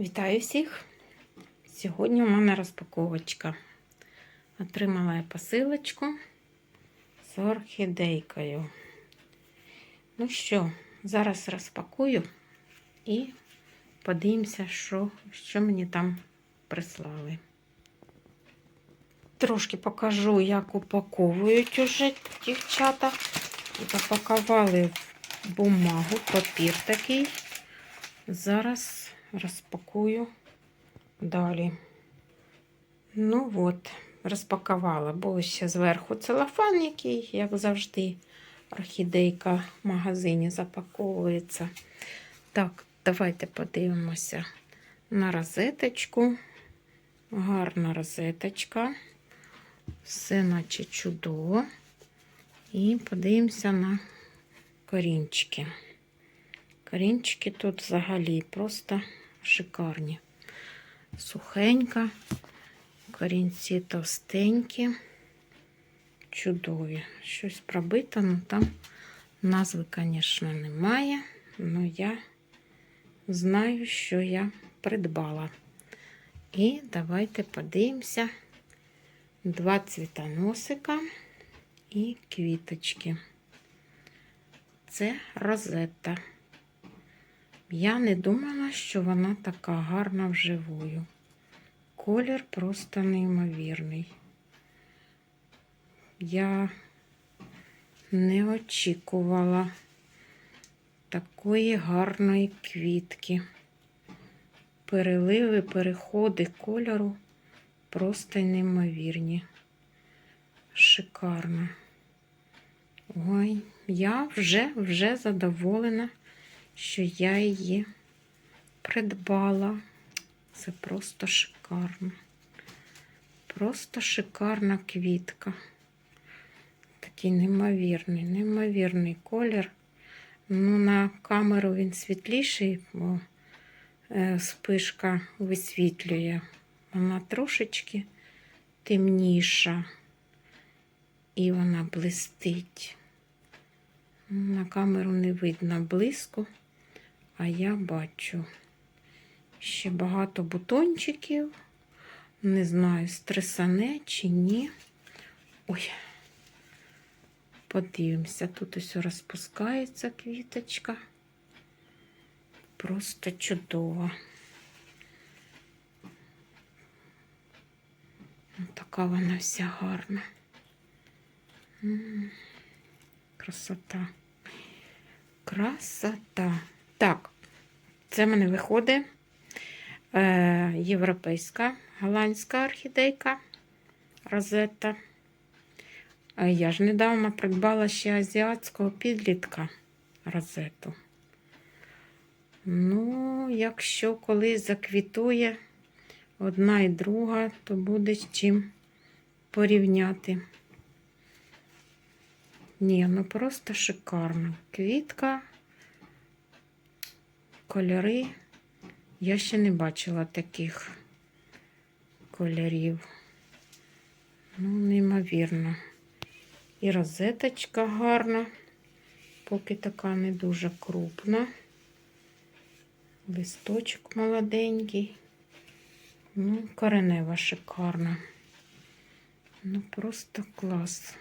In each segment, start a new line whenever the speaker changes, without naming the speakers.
Вітаю всіх! Сьогодні у мене розпаковочка. Отримала я посилочку з орхідейкою. Ну що, зараз розпакую і подивимося, що, що мені там прислали. Трошки покажу, як упаковують уже дівчата. Запакували бумагу, папір такий. Зараз розпакую далі. Ну от, розпакувала. Було ще зверху целофан, який, як завжди, орхідейка в магазині запаковується. Так, давайте подивимося на розеточку. Гарна розеточка. Все наче чудово. І подивимося на корінчики. Корінчики тут взагалі просто шикарні. Сухенька, корінці товстенькі, чудові. Щось пробито, ну там назви, звісно, немає. але я знаю, що я придбала. І давайте подивимося два цвітоносика і квіточки. Це розетта. Я не думала, що вона така гарна вживую. Колір просто неймовірний. Я не очікувала такої гарної квітки. Переливи, переходи кольору просто неймовірні. Шикарно. Ой, я вже, вже задоволена що я її придбала. Це просто шикарно. Просто шикарна квітка. Такий неймовірний, неймовірний колір. Ну, На камеру він світліший, бо е, спишка висвітлює. Вона трошечки темніша. І вона блистить. На камеру не видно близько. А я бачу ще багато бутончиків. Не знаю, стресане чи ні. Ой, подивимося, тут ось розпускається квіточка. Просто чудово. Така вона вся гарна. Красота. Красота. Так, це в мене виходить е, європейська голландська орхідейка розетта. Я ж недавно придбала ще азіатського підлітка розету. Ну, якщо колись заквітує одна і друга, то буде з чим порівняти. Ні, ну просто шикарно. Квітка кольори. Я ще не бачила таких кольорів. Ну, неймовірно. І розеточка гарна, поки така не дуже крупна. Листочок молоденький. Ну, коренева шикарна. Ну, просто клас.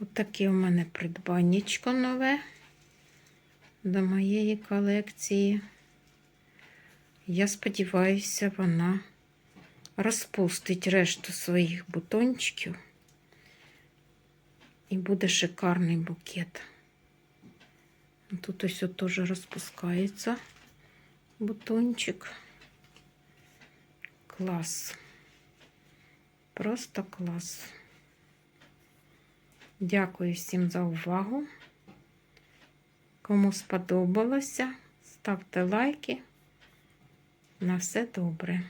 Отаке у мене придбаннячко нове до моєї колекції. Я сподіваюся, вона розпустить решту своїх бутончиків і буде шикарний букет. Тут ось теж розпускається бутончик. Клас. Просто клас. Дякую всім за увагу. Кому сподобалося, ставте лайки. На все добре.